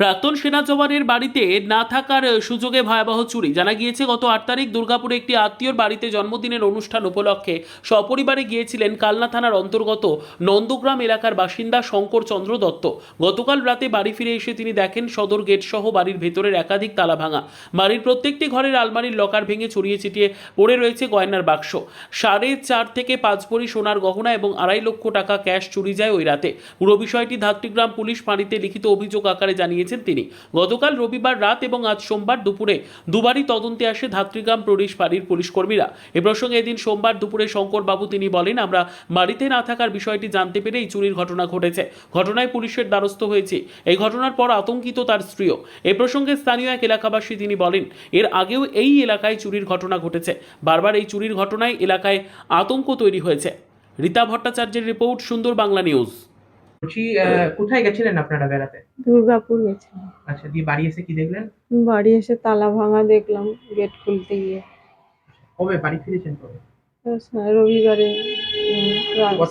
প্রাক্তন সেনা জওয়ানের বাড়িতে না থাকার সুযোগে ভয়াবহ চুরি। জানা গিয়েছে, গত আট তারিখ দুর্গাপুরে একটি আত্মীয়র বাড়িতে জন্মদিনের অনুষ্ঠান উপলক্ষে সপরিবারে গিয়েছিলেন কালনা থানার অন্তর্গত নন্দগ্রাম এলাকার বাসিন্দা শঙ্কর চন্দ্র দত্ত। গতকাল রাতে বাড়ি ফিরে এসে তিনি দেখেন, সদর গেট সহ বাড়ির ভেতরের একাধিক তালা ভাঙা। বাড়ির প্রত্যেকটি ঘরের আলমারির লকার ভেঙে ছড়িয়ে ছিটিয়ে পড়ে রয়েছে গয়নার বাক্স। সাড়ে চার থেকে পাঁচ ভরি সোনার গহনা এবং আড়াই লক্ষ টাকা ক্যাশ চুরি যায় ওই রাতে। পুরো বিষয়টি ধাত্রীগ্রাম পুলিশ ফাঁড়িতে লিখিত অভিযোগ আকারে জানিয়েছেন তিনি। গতকাল রবিবার রাত এবং আজ সোমবার দুপুরে দুবারই তদন্তে আসে ধাত্রীগ্রাম পুলিশ ফাঁড়ির পুলিশ কর্মীরা এ প্রসঙ্গে এদিন সোমবার দুপুরে শঙ্কর বাবু তিনি বলেন, আমরা বাড়িতে না থাকার বিষয়টি জানতে পেরে এই চুরির ঘটনা ঘটেছে। ঘটনায় পুলিশের দ্বারস্থ হয়েছে। এই ঘটনার পর আতঙ্কিত তার স্ত্রীও। এ প্রসঙ্গে স্থানীয় এক এলাকাবাসী তিনি বলেন, এর আগেও এই এলাকায় চুরির ঘটনা ঘটেছে। বারবার এই চুরির ঘটনায় এলাকায় আতঙ্ক তৈরি হয়েছে। রীতা ভট্টাচার্যের রিপোর্ট সুন্দর বাংলা নিউজ। বলছি কোথায় গেছিলেন আপনারা বেড়াতে? দুর্গাপুর গেছিলাম। আচ্ছা দিয়ে বাড়ি এসে কি দেখলেন? বাড়ি এসে তালা ভাঙা দেখলাম গেট খুলতে গিয়ে। কবে? বাড়ি ফিরেছেন কবে? রবিবারে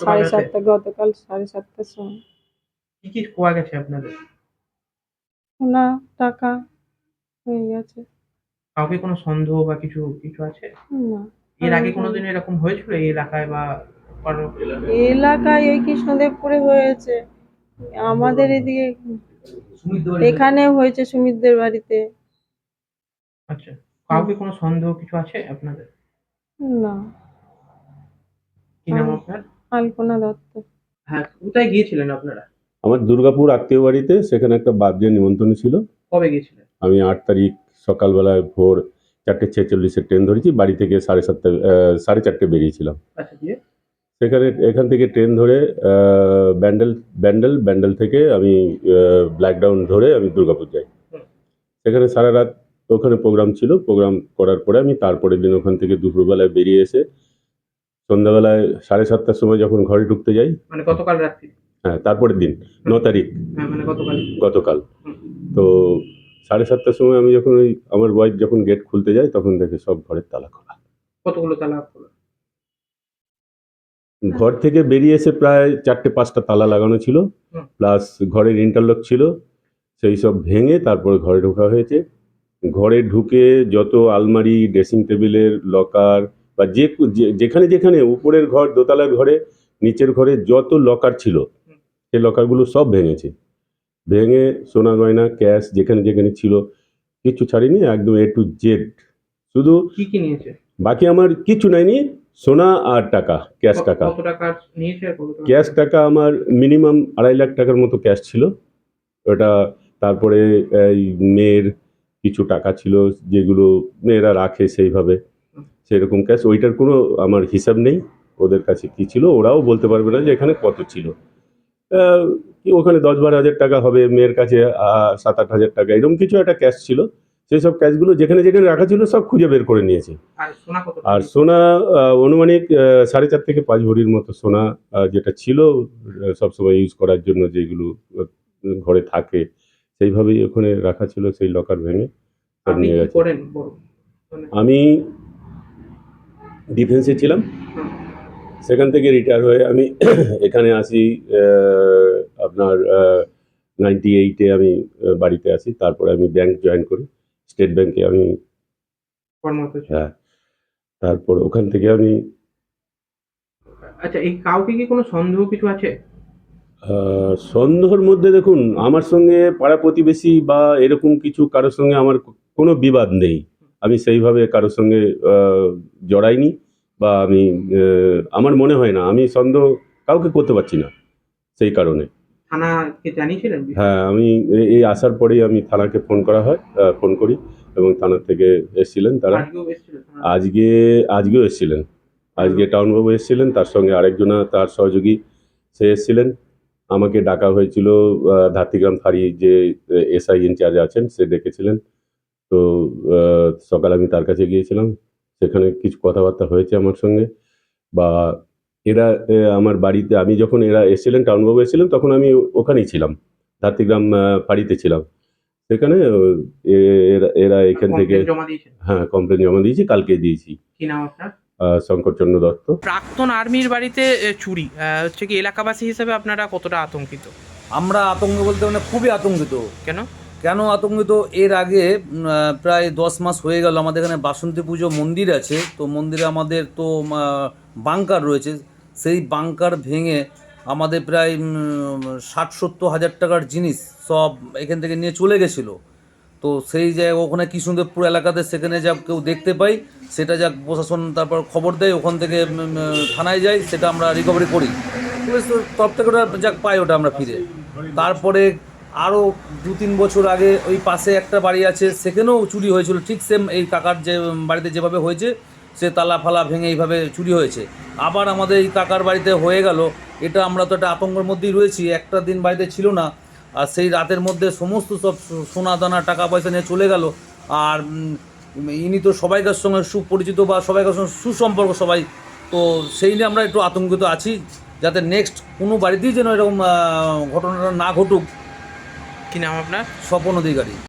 সাড়ে সাতটা গতকাল সাড়ে সাতটার সময়। কি কি খোয়া গেছে আপনাদের? সোনা টাকা হয়ে গেছে। কাউকে কোনো সন্দেহ বা কিছু কিছু আছে? না। এর আগে কোনোদিন এরকম হয়েছিল এই এলাকায় বা এলাকায় এই কৃষ্ণদেবপুরে হয়েছে। আমাদের এদিকে এখানে হয়েছে সুমিতদের বাড়িতে। আচ্ছা কাউকে কোনো সন্দেহ কিছু আছে আপনাদের? না। কি নাম আপনার? আলপনা দত্ত। হ্যাঁ কোথায় গিয়েছিলেন আপনারা? আমার দুর্গাপুর আত্মীয় বাড়িতে সেখানে একটা বার্থডে নিমন্ত্রণ ছিল। কবে গিয়েছিলেন? আমি আট তারিখ সকালবেলায় ভোর চারটে ছেচল্লিশে ট্রেন ধরেছি বাড়ি থেকে সাড়ে সাতটা সাড়ে চারটে বেরিয়েছিলাম। আচ্ছা দিয়ে সেখানে এখান থেকে ট্রেন ধরে ব্যান্ডেল ব্যান্ডেল ব্যান্ডেল থেকে আমি ব্ল্যাকডাউন ধরে আমি দুর্গাপুর যাই। সেখানে সারা রাত ওখানে প্রোগ্রাম ছিল। প্রোগ্রাম করার পরে আমি তারপরের দিন ওখান থেকে দুপুরবেলায় বেরিয়ে এসে সন্ধ্যাবেলায় সাড়ে সাতটার সময় যখন ঘরে ঢুকতে যাই মানে গতকাল রাত্রি? হ্যাঁ তারপরের দিন ন তারিখ। হ্যাঁ মানে গতকাল। গতকাল। তো সাড়ে সাতটার সময় আমি যখন ওই আমার ওয়াইফ যখন গেট খুলতে যাই তখন দেখে সব ঘরের তালা খোলা। কতগুলো তালা খোলা? ঘর থেকে বেরিয়ে এসে প্রায় চারটে পাঁচটা তালা লাগানো ছিল প্লাস ঘরের ইন্টারলক ছিল সেই সব ভেঙে তারপরে ঘরে ঢোকা হয়েছে। ঘরে ঢুকে যত আলমারি ড্রেসিং টেবিলের লকার বা যে যেখানে যেখানে উপরের ঘর দোতলার ঘরে নিচের ঘরে যত লকার ছিল সেই লকারগুলো সব ভেঙেছে। ভেঙে সোনা গয়না ক্যাশ যেখানে যেখানে ছিল কিছু ছাড়িনি একদম এ টু জেড শুধু কি কি নিয়েছে? বাকি আমার কিছু নেয়নি সোনা আর টাকা ক্যাশ টাকা। ক্যাশ টাকা আমার মিনিমাম আড়াই লাখ টাকার মতো ক্যাশ ছিল। ওটা তারপরে এই মেয়ের কিছু টাকা ছিল যেগুলো মেয়েরা রাখে সেইভাবে সেরকম ক্যাশ। ওইটার কোনো আমার হিসাব নেই ওদের কাছে কি ছিল ওরাও বলতে পারবে না যে এখানে কত ছিল। কি ওখানে দশ বারো হাজার টাকা হবে মেয়ের কাছে সাত আট হাজার টাকা এরকম কিছু একটা ক্যাশ ছিল। সেই সব ক্যাশগুলো যেখানে যেখানে রাখা ছিল সব খুঁজে বের করে নিয়েছে। আর সোনা অনুমানিক সাড়ে চার থেকে পাঁচ ভরির মতো সোনা যেটা ছিল সবসময় ইউজ করার জন্য যেগুলো ঘরে থাকে সেইভাবেই ওখানে রাখা ছিল সেই লকার ভেঙে সব নিয়ে গেছে। মানে আমি ডিফেন্সে ছিলাম। সেখান থেকে রিটায়ার হয়ে আমি এখানে আসি আপনার নাইনটি এইটে আমি বাড়িতে আসি তারপরে আমি ব্যাংক জয়েন করি। স্টেট ব্যাংকে আমি হ্যাঁ তারপর ওখান থেকে আমি আচ্ছা এই কাউকে কি কোনো সন্দেহ কিছু আছে? সন্দেহর মধ্যে দেখুন আমার সঙ্গে পাড়া প্রতিবেশী বা এরকম কিছু কারোর সঙ্গে আমার কোনো বিবাদ নেই। আমি সেইভাবে কারোর সঙ্গে জড়াইনি বা আমি আমার মনে হয় না আমি সন্দেহ কাউকে করতে পারছি না সেই কারণে। থানাকে জানিয়েছিলেন হ্যাঁ আমি এই আসার পরেই আমি থানাকে ফোন করা হয় ফোন করি এবং থানা থেকে এসেছিলেন তারা? আজকে আজকেও এসেছিলেন। আজকে টাউনবাবু এসেছিলেন তার সঙ্গে আরেকজনা তার সহযোগী সে এসেছিলেন। আমাকে ডাকা হয়েছিল আহ, ধাত্রীগ্রাম ফাঁড়ি যে এসআই ইনচার্জ আছেন সে ডেকেছিলেন। তো সকালে আমি তার কাছে গিয়েছিলাম। সেখানে কিছু কথাবার্তা হয়েছে আমার সঙ্গে বা এরা আমার বাড়িতে আমি যখন এরা এসেছিলেন টাউনবাবু এসেছিলেন তখন আমি ওখানেই ছিলাম ধাত্রীগ্রাম ফাঁড়িতে ছিলাম। সেখানে এরা এরা এখান থেকে হ্যাঁ কমপ্লেন জমা দিয়েছি কালকে দিয়েছি। কি নাম আপনার? শঙ্করচন্দ্র দত্ত। প্রাক্তন আর্মির বাড়িতে চুরি হচ্ছে কি এলাকাবাসী হিসেবে আপনারা কতটা আতঙ্কিত? আমরা আতঙ্ক বলতে মানে খুবই আতঙ্কিত। কেন? কেন আতঙ্কিত? এর আগে প্রায় দশ মাস হয়ে গেল আমাদের এখানে বাসন্তী পুজো মন্দির আছে তো মন্দিরে আমাদের তো বাংকার রয়েছে। সেই বাংকার ভেঙে আমাদের প্রায় ষাট সত্তর হাজার টাকার জিনিস সব এখান থেকে নিয়ে চলে গেছিল। তো সেই জায়গায় ওখানে কৃষ্ণদেবপুর এলাকাতে সেখানে যা কেউ দেখতে পাই, সেটা যা প্রশাসন তারপর খবর দেয়, ওখান থেকে থানায় যাই, সেটা আমরা রিকভারি করি। তরফ থেকে ওটা যাক পাই ওটা আমরা ফিরে। তারপরে আরও দু তিন বছর আগে ওই পাশে একটা বাড়ি আছে, সেখানেও চুরি হয়েছিল, ঠিক সেম এই কাকার যে বাড়িতে যেভাবে হয়েছে সে তালা ফালা ভেঙে এইভাবে চুরি হয়েছে। আবার আমাদের এই কাকার বাড়িতে হয়ে গেল। এটা আমরা তো একটা আতঙ্কের মধ্যেই রয়েছি। একটা দিন বাড়িতে ছিল না। আর সেই রাতের মধ্যে সমস্ত সব সোনা দানা টাকা পয়সা নিয়ে চলে গেল। আর ইনি তো সবাইকার সঙ্গে সুপরিচিত বা সবাইকার সঙ্গে সুসম্পর্ক সবাই। তো সেই নিয়ে আমরা একটু আতঙ্কিত আছি। যাতে নেক্সট কোনো বাড়িতেই যেন এরকম ঘটনাটা না ঘটুক। কি নাম আপনার? স্বপন অধিকারী।